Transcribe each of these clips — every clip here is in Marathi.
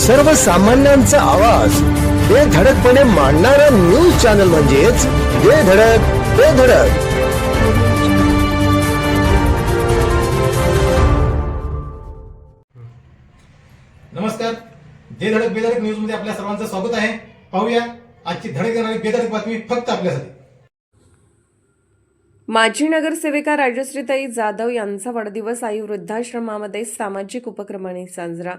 सर्वसामान्यांचा आवाज. बेधडकपणे मांडणारा न्यूज चॅनल म्हणजेच बेधडक बेधडक नमस्कार. जे धडक बेधडक न्यूजमध्ये आपल्या सर्वांचं स्वागत आहे. पाहूया आजची धडक देणारी बेधडक बातमी फक्त आपल्यासाठी. माजी नगरसेविका राजश्रीताई जाधव यांचा वाढदिवस आई वृद्धाश्रमामध्ये सामाजिक उपक्रमाने साजरा.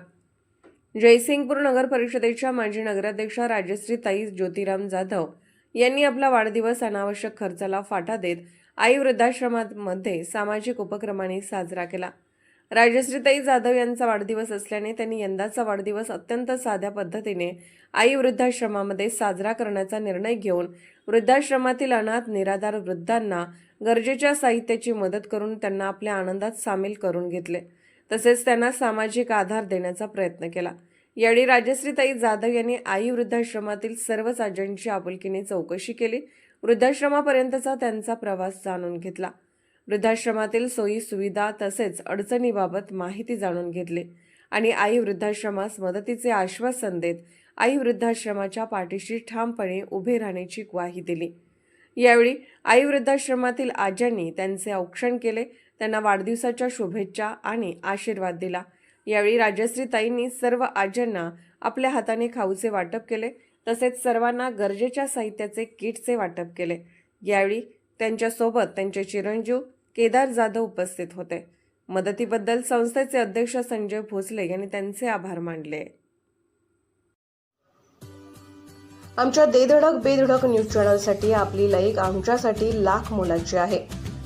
जयसिंगपूर नगर परिषदेच्या माजी नगराध्यक्षा राजश्रीताई ज्योतिराम जाधव यांनी आपला वाढदिवस अनावश्यक खर्चाला फाटा देत आई वृद्धाश्रमामध्ये सामाजिक उपक्रमाने साजरा केला. राजश्रीताई जाधव यांचा वाढदिवस असल्याने त्यांनी यंदाचा वाढदिवस अत्यंत साध्या पद्धतीने आई वृद्धाश्रमामध्ये साजरा करण्याचा निर्णय घेऊन वृद्धाश्रमातील अनाथ निराधार वृद्धांना गरजेच्या साहित्याची मदत करून त्यांना आपल्या आनंदात सामील करून घेतले. तसेच त्यांना सामाजिक आधार देण्याचा प्रयत्न केला. यावेळी राजश्रीताई जाधव यांनी आई वृद्धाश्रमातील सर्वच आजांची आपुलकीने चौकशी केली. वृद्धाश्रमापर्यंतचा त्यांचा प्रवास जाणून घेतला. वृद्धाश्रमातील सोयी सुविधा तसेच अडचणीबाबत माहिती जाणून घेतली आणि आई वृद्धाश्रमास मदतीचे आश्वासन देत आई वृद्धाश्रमाच्या पाठीशी ठामपणे उभे राहण्याची ग्वाही दिली. यावेळी आई वृद्धाश्रमातील आज्यांनी त्यांचे औक्षण केले त्यांना वाढदिवसाच्या शुभेच्छा आणि आशीर्वाद दिला. यावेळी राजश्रीताईंनी सर्व आज्यांना आपल्या हाताने खाऊचे वाटप केले. तसेच सर्वांना गरजेच्या साहित्याचे किटचे वाटप केले. यावेळी त्यांच्यासोबत त्यांचे चिरंजीव केदार जाधव उपस्थित होते. मदतीबद्दल संस्थेचे अध्यक्ष संजय भोसले यांनी त्यांचे आभार मानले. आमच्या देधडक बेधडक न्यूज चॅनलसाठी आपली लाईक आमच्यासाठी लाख मोलाची आहे.